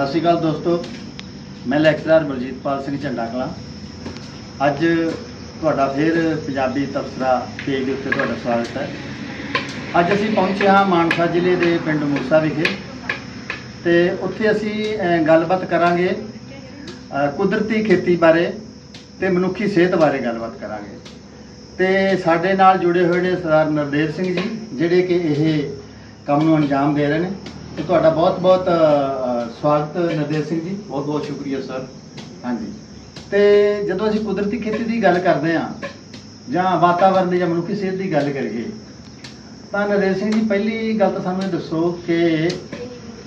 ਸਤਿ ਸ਼੍ਰੀ ਅਕਾਲ ਦੋਸਤੋ। ਮੈਂ ਲੈਕਚਰਰ ਬਲਜੀਤਪਾਲ ਸਿੰਘ ਝੰਡਾ ਕਲਾਂ ਅੱਜ ਤੁਹਾਡਾ ਫਿਰ ਪੰਜਾਬੀ ਤਬਸਰਾ ਪੇਜ ਦੇ ਉੱਤੇ ਤੁਹਾਡਾ ਸਵਾਗਤ ਹੈ। ਅੱਜ ਅਸੀਂ ਪਹੁੰਚੇ ਹਾਂ ਮਾਨਸਾ ਜ਼ਿਲ੍ਹੇ ਦੇ ਪਿੰਡ ਮੂਸਾ ਵਿਖੇ। ਤੇ ਉੱਥੇ ਅਸੀਂ ਗੱਲਬਾਤ ਕਰਾਂਗੇ ਕੁਦਰਤੀ ਖੇਤੀ ਬਾਰੇ ਤੇ ਮਨੁੱਖੀ ਸਿਹਤ ਬਾਰੇ ਗੱਲਬਾਤ ਕਰਾਂਗੇ। ਤੇ ਸਾਡੇ ਨਾਲ ਜੁੜੇ ਹੋਏ ਨੇ ਸਰਦਾਰ ਨਰਦੇਵ ਸਿੰਘ ਜੀ, ਜਿਹੜੇ ਕਿ ਇਹ ਕੰਮ ਨੂੰ ਅੰਜਾਮ ਦੇ ਰਹੇ ਨੇ। ਤੇ ਤੁਹਾਡਾ ਬਹੁਤ ਬਹੁਤ ਸਵਾਗਤ ਨਰਦੇਵ ਸਿੰਘ ਜੀ, ਬਹੁਤ ਬਹੁਤ ਸ਼ੁਕਰੀਆ ਸਰ। ਹਾਂਜੀ। ਤੇ ਜਦੋਂ ਅਸੀਂ ਕੁਦਰਤੀ ਖੇਤੀ ਦੀ ਗੱਲ ਕਰਦੇ ਹਾਂ, ਜਾਂ ਵਾਤਾਵਰਣ ਦੀ ਜਾਂ ਮਨੁੱਖੀ ਸਿਹਤ ਦੀ ਗੱਲ ਕਰੀਏ, ਤਾਂ ਨਰਦੇਵ ਸਿੰਘ ਜੀ, ਪਹਿਲੀ ਗੱਲ ਤਾਂ ਸਾਨੂੰ ਇਹ ਦੱਸੋ ਕਿ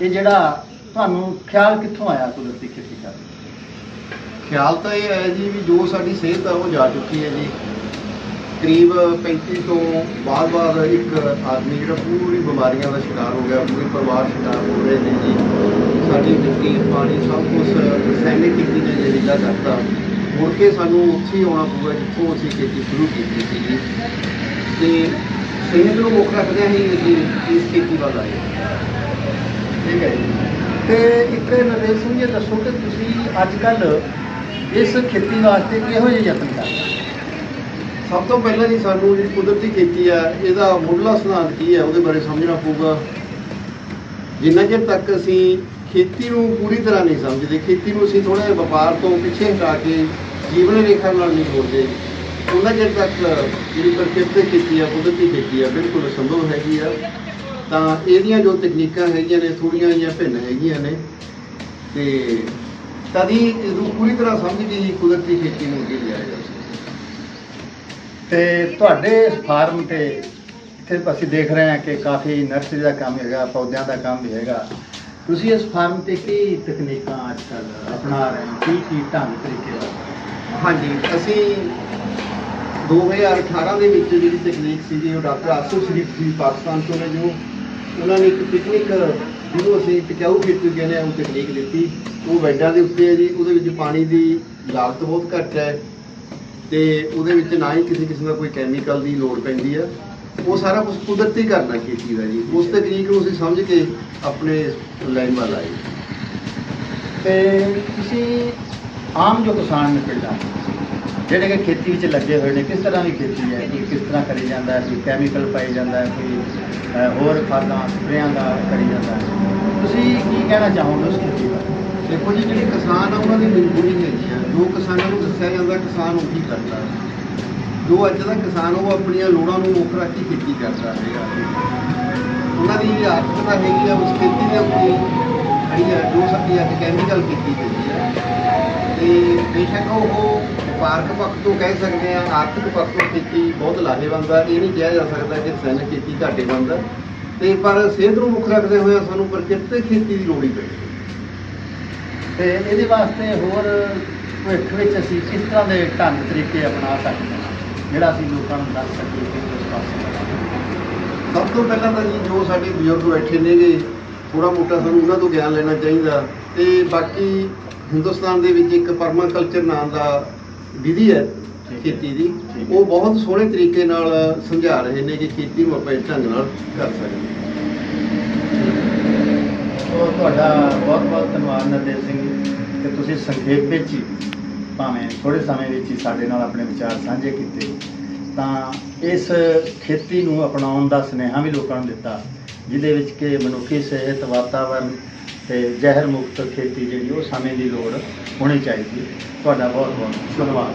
ਇਹ ਜਿਹੜਾ ਤੁਹਾਨੂੰ ਖਿਆਲ ਕਿੱਥੋਂ ਆਇਆ ਕੁਦਰਤੀ ਖੇਤੀ ਦਾ? ਖਿਆਲ ਤਾਂ ਇਹ ਹੈ ਜੀ ਵੀ ਜੋ ਸਾਡੀ ਸਿਹਤ ਆ, ਉਹ ਜਾ ਚੁੱਕੀ ਹੈ ਜੀ। ਕਰੀਬ 35 ਤੋਂ ਬਾਅਦ-ਬਾਅਦ ਇੱਕ ਆਦਮੀ ਜਿਹੜਾ ਪੂਰੀ ਬਿਮਾਰੀਆਂ ਦਾ ਸ਼ਿਕਾਰ ਹੋ ਗਿਆ, ਪੂਰੇ ਪਰਿਵਾਰ ਸ਼ਿਕਾਰ ਹੋ ਰਹੇ ਨੇ ਜੀ। ਸਾਡੀ ਮਿੱਟੀ, ਪਾਣੀ ਸਭ ਕੁਝ ਰਸਾਇਣਿਕ ਖੇਤੀ ਨੇ ਜ਼ਹਿਰੀਲਾ ਕਰਤਾ। ਮੁੜ ਕੇ ਸਾਨੂੰ ਉੱਥੇ ਹੀ ਆਉਣਾ ਪਊਗਾ, ਜਿੱਥੋਂ ਅਸੀਂ ਖੇਤੀ ਸ਼ੁਰੂ ਕੀਤੀ ਸੀ ਜੀ ਤੇ ਸਿਹਤ ਨੂੰ ਮੁੱਖ ਰੱਖਦੇ ਹੀ ਅਸੀਂ ਇਸ ਖੇਤੀ ਵੱਲ ਆਏ। ਠੀਕ ਹੈ ਜੀ। ਤੇ ਇੱਕ ਨਰਦੇਵ ਸਿੰਘ ਜੀ ਦੱਸੋ ਕਿ ਤੁਸੀਂ ਅੱਜ ਕੱਲ ਇਸ ਖੇਤੀ ਵਾਸਤੇ ਕਿਹੋ ਜਿਹੇ ਯਤਨ ਕਰ ਰਹੇ ਸਭ ਤੋਂ ਪਹਿਲਾਂ ਜੀ ਸਾਨੂੰ ਜਿਹੜੀ ਕੁਦਰਤੀ ਖੇਤੀ ਆ, ਇਹਦਾ ਮੁੱਢਲਾ ਸਿਧਾਂਤ ਕੀ ਹੈ ਉਹਦੇ ਬਾਰੇ ਸਮਝਣਾ ਪਊਗਾ। ਜਿੰਨਾ ਚਿਰ ਤੱਕ ਅਸੀਂ ਖੇਤੀ ਨੂੰ ਪੂਰੀ ਤਰ੍ਹਾਂ ਨਹੀਂ ਸਮਝਦੇ। ਖੇਤੀ ਨੂੰ ਅਸੀਂ ਥੋੜਾ ਜਿਹਾ ਵਪਾਰ ਤੋਂ ਪਿੱਛੇ ਹਟਾ ਕੇ ਜੀਵਨ ਰੇਖਾ ਨਾਲ ਨਹੀਂ ਜੋੜਦੇ। ਉਹਨਾਂ ਚਿਰ ਤੱਕ ਜਿਹੜੀ ਪ੍ਰਕਿਰਤਿਕ ਖੇਤੀ ਆ, ਕੁਦਰਤੀ ਖੇਤੀ ਆ, ਬਿਲਕੁਲ ਸੰਭਵ ਹੈਗੀ ਆ। ਤਾਂ ਇਹਦੀਆਂ ਜੋ ਤਕਨੀਕਾਂ ਹੈਗੀਆਂ ਨੇ ਥੋੜੀਆਂ ਜਿਹੀਆਂ ਭਿੰਨ ਹੈਗੀਆਂ ਨੇ। ਤੇ ਤਦ ਹੀ ਇਹਨੂੰ ਪੂਰੀ ਤਰ੍ਹਾਂ ਸਮਝ ਕੇ ਹੀ ਕੁਦਰਤੀ ਖੇਤੀ ਨੂੰ ਅੱਗੇ ਲਿਆਇਆ ਜਾ ਤੇ ਤੁਹਾਡੇ ਫਾਰਮ ਤੇ ਇੱਥੇ ਅਸੀਂ ਦੇਖ ਰਹੇ ਹਾਂ ਕਿ ਕਾਫੀ ਨਰਸਰੀ ਦਾ ਕੰਮ ਹੈਗਾ, ਪੌਦਿਆਂ ਦਾ ਕੰਮ ਵੀ ਹੈਗਾ। ਤੁਸੀਂ ਇਸ ਫਾਰਮ ਤੇ ਕੀ ਤਕਨੀਕਾਂ ਅੱਜ ਕੱਲ੍ਹ ਅਪਣਾ ਰਹੇ ਹੋ? ਕੀ ਕੀ ਢੰਗ ਤਰੀਕੇ ਨਾਲ? ਹਾਂਜੀ, ਅਸੀਂ 2018 ਦੇ ਵਿੱਚ ਜਿਹੜੀ ਤਕਨੀਕ ਸੀਗੀ, ਉਹ ਡਾਕਟਰ ਆਸਫ ਸ਼ਰੀਫ ਜੀ ਪਾਕਿਸਤਾਨ ਤੋਂ ਨੇ, ਜੋ ਉਹਨਾਂ ਨੇ ਇੱਕ ਪਿਕਨਿਕ ਜਿਹਨੂੰ ਅਸੀਂ ਟਿਕਾਊ ਖੇਤੀ ਕਹਿੰਦੇ ਆ ਉਹ ਤਕਨੀਕ ਦਿੱਤੀ। ਉਹ ਵੈਡਾਂ ਦੇ ਉੱਤੇ ਹੈ ਜੀ, ਉਹਦੇ ਵਿੱਚ ਪਾਣੀ ਦੀ ਲਾਗਤ ਬਹੁਤ ਘੱਟ ਹੈ ਤੇ ਉਹਦੇ ਵਿੱਚ ਨਾ ਹੀ ਕਿਸੇ ਕਿਸਮ ਦਾ ਕੋਈ ਕੈਮੀਕਲ ਦੀ ਲੋੜ ਪੈਂਦੀ ਆ ਉਹ ਸਾਰਾ ਕੁਝ ਕੁਦਰਤੀ ਕਰਨਾ ਖੇਤੀ ਦਾ ਜੀ? ਉਸ ਤਕਨੀਕ ਨੂੰ ਅਸੀਂ ਸਮਝ ਕੇ ਆਪਣੇ ਲਾਈਨ ਵੱਲ ਆਏ। ਤੇ ਤੁਸੀਂ ਆਮ ਜੋ ਕਿਸਾਨ ਨੇ ਪਿੰਡਾਂ ਦੇ, ਜਿਹੜੇ ਕਿ ਖੇਤੀ ਵਿੱਚ ਲੱਗੇ ਹੋਏ ਨੇ ਕਿਸ ਤਰ੍ਹਾਂ ਦੀ ਖੇਤੀ ਹੈ? ਕੋਈ ਕਿਸ ਤਰ੍ਹਾਂ ਕਰੀ ਜਾਂਦਾ ਹੈ? ਕੋਈ ਕੈਮੀਕਲ ਪਾਈ ਜਾਂਦਾ ਹੈ? ਕੋਈ ਹੋਰ ਖਾਦਾਂ ਸਪਰੇਆਂ ਦਾ ਕਰੀ ਜਾਂਦਾ ਹੈ? ਤੁਸੀਂ ਕੀ ਕਹਿਣਾ ਚਾਹੋਗੇ ਉਸ ਖੇਤੀ ਬਾਰੇ? ਦੇਖੋ ਜੀ ਜਿਹੜੇ ਕਿਸਾਨ ਆ ਉਹਨਾਂ ਦੀ ਮਜਬੂਰੀ ਹੈਗੀ ਆ। ਜੋ ਕਿਸਾਨਾਂ ਨੂੰ ਦੱਸਿਆ ਜਾਂਦਾ ਕਿਸਾਨ ਉਹੀ ਕਰਦਾ ਜੋ ਅੱਜ ਦਾ ਕਿਸਾਨ ਉਹ ਆਪਣੀਆਂ ਲੋੜਾਂ ਨੂੰ ਮੁੱਖ ਰੱਖ ਕੇ ਖੇਤੀ ਕਰਦਾ ਹੈਗਾ। ਉਹਨਾਂ ਦੀ ਆਰਥਿਕਤਾ ਹੈਗੀ ਆ, ਉਸ ਖੇਤੀ ਦੇ ਉੱਤੇ ਖੜੀ ਆ, ਜੋ ਸਾਡੀ ਅੱਜ ਕੈਮੀਕਲ ਖੇਤੀ ਹੈਗੀ ਆ। ਤੇ ਬੇਸ਼ੱਕ ਉਹ ਵਪਾਰਕ ਪੱਖ ਤੋਂ ਕਹਿ ਸਕਦੇ ਆ, ਆਰਥਿਕ ਪੱਖ ਤੋਂ ਖੇਤੀ ਬਹੁਤ ਲਾਹੇਵੰਦ ਆ। ਇਹ ਨਹੀਂ ਕਿਹਾ ਜਾ ਸਕਦਾ ਕਿ ਰਸਾਇਣਿਕ ਖੇਤੀ ਘਾਟੇਵੰਦ ਆ। ਤੇ ਪਰ ਸਿਹਤ ਨੂੰ ਮੁੱਖ ਰੱਖਦੇ ਹੋਏ ਸਾਨੂੰ ਪ੍ਰਕਿਰਤਿਕ ਖੇਤੀ ਦੀ ਲੋੜ ਹੀ ਪੈਂਦੀ ਹੈ ਤੇ ਇਹਦੇ ਵਾਸਤੇ ਹੋਰ ਭਵਿੱਖ ਵਿੱਚ ਅਸੀਂ ਕਿਸ ਤਰ੍ਹਾਂ ਦੇ ਢੰਗ ਤਰੀਕੇ ਅਪਣਾ ਸਕਦੇ ਹਾਂ ਜਿਹੜਾ ਅਸੀਂ ਲੋਕਾਂ ਨੂੰ ਦੱਸ ਸਕੀਏ ਕਿ ਇਸ ਪਾਸੇ। ਸਭ ਤੋਂ ਪਹਿਲਾਂ ਤਾਂ ਜੀ ਜੋ ਸਾਡੇ ਬਜ਼ੁਰਗ ਬੈਠੇ ਨੇਗੇ ਥੋੜਾ ਮੋਟਾ ਸਾਨੂੰ ਉਹਨਾਂ ਤੋਂ ਗਿਆਨ ਲੈਣਾ ਚਾਹੀਦਾ ਤੇ ਬਾਕੀ ਹਿੰਦੁਸਤਾਨ ਦੇ ਵਿੱਚ ਇੱਕ ਪਰਮਾਕਲਚਰ ਨਾਮ ਦਾ ਵਿਧੀ ਹੈ। ਖੇਤੀ ਦੀ। ਉਹ ਬਹੁਤ ਸੋਹਣੇ ਤਰੀਕੇ ਨਾਲ ਸਮਝਾ ਰਹੇ ਨੇ ਕਿ ਖੇਤੀ ਨੂੰ ਆਪਾਂ ਇਸ ਢੰਗ ਨਾਲ ਕਰ ਸਕਦੇ ਤੁਹਾਡਾ ਬਹੁਤ ਬਹੁਤ ਧੰਨਵਾਦ ਨਰਦੇਵ ਸਿੰਘ ਜੀ ਕਿ ਤੁਸੀਂ ਸੰਖੇਪ ਵਿੱਚ ਹੀ ਭਾਵੇਂ ਥੋੜੇ ਸਮੇਂ ਵਿੱਚ ਹੀ ਸਾਡੇ ਨਾਲ ਆਪਣੇ ਵਿਚਾਰ ਸਾਂਝੇ ਕੀਤੇ, ਤਾਂ ਇਸ ਖੇਤੀ ਨੂੰ ਅਪਣਾਉਣ ਦਾ ਸੁਨੇਹਾ ਵੀ ਲੋਕਾਂ ਨੂੰ ਦਿੱਤਾ, ਜਿਹਦੇ ਵਿੱਚ ਕਿ ਮਨੁੱਖੀ ਸਿਹਤ ਵਾਤਾਵਰਣ ਤੇ ਜ਼ਹਿਰ ਮੁਕਤ ਖੇਤੀ ਜਿਹੜੀ, ਉਹ ਸਮੇਂ ਦੀ ਲੋੜ ਹੋਣੀ ਚਾਹੀਦੀ ਤੁਹਾਡਾ ਬਹੁਤ ਬਹੁਤ ਧੰਨਵਾਦ।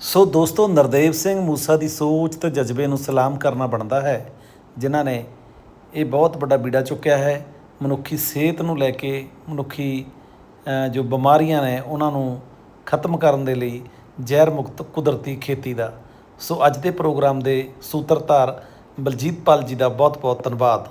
ਸੋ ਦੋਸਤੋ, ਨਰਦੇਵ ਸਿੰਘ ਮੂਸਾ ਦੀ ਸੋਚ ਤੇ ਜਜ਼ਬੇ ਨੂੰ ਸਲਾਮ ਕਰਨਾ ਬਣਦਾ ਹੈ, ਜਿਨ੍ਹਾਂ ਨੇ ਇਹ ਬਹੁਤ ਵੱਡਾ ਬੀੜਾ ਚੁੱਕਿਆ ਹੈ, ਮਨੁੱਖੀ ਸਿਹਤ ਨੂੰ ਲੈ ਕੇ, ਮਨੁੱਖੀ ਜੋ ਬਿਮਾਰੀਆਂ ਨੇ ਉਹਨਾਂ ਨੂੰ ਖਤਮ ਕਰਨ ਦੇ ਲਈ ਜ਼ਹਿਰ ਮੁਕਤ ਕੁਦਰਤੀ ਖੇਤੀ ਦਾ। ਸੋ ਅੱਜ ਦੇ ਪ੍ਰੋਗਰਾਮ ਦੇ ਸੂਤਰਧਾਰ ਬਲਜੀਤ ਪਾਲ ਜੀ ਦਾ ਬਹੁਤ ਬਹੁਤ ਧੰਨਵਾਦ।